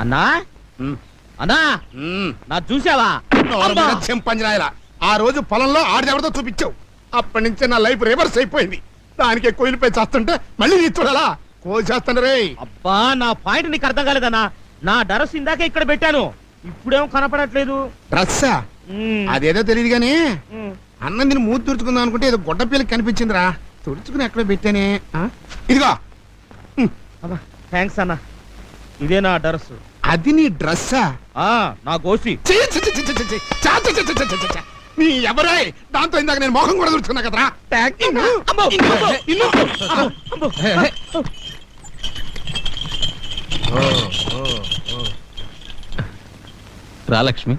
అన్నా? అన్నా? నా చూసావా! చెంపంజనాయల. ఆ రోజు పొలంలో ఆడదెవరితో చూపించావు. అప్పటి నుంచే నా లైఫ్ రివర్స్ అయిపోయింది. దానికి కోయిలపై చేస్తుంటే మళ్ళీ నీ చూడాలా కోసేస్తాను రే. అబ్బా నా పాయింట్ నీకు అర్థం కాలేదన్నా. నా డరస్ ఇందాక ఇక్కడ పెట్టాను. ఇప్పుడేమో కనపడట్లేదు. డ్రస్సా. అదేదో తెలియదు కానీ. అన్నం దీన్ని మూతి తుడుచుకుందాం అనుకుంటే ఏదో గొడ్డ పిల్లకి కనిపించిందిరా. తుడుచుకుని ఎక్కడ పెట్టానే? ఇదిగో. థ్యాంక్స్ అన్న. ఇదే నా డ్రెస్ అది నీ డ్రెస్సా? ఆ నా గోసి నీ ఎవరే దాంతో ఇందాక నేను మోహం కూడా చూస్తున్నా కదరా. రాలక్ష్మి.